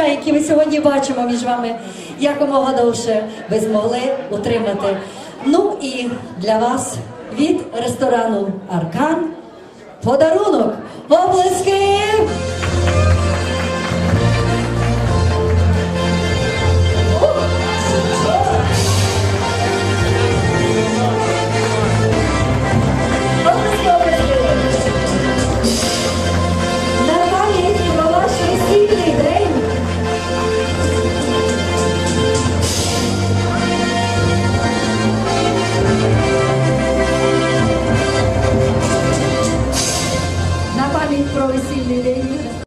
життя, які ми сьогодні бачимо між вами, якомога довше ви змогли утримати. Ну і для вас від ресторану Аркан подарунок. Оплески! Panik Pro is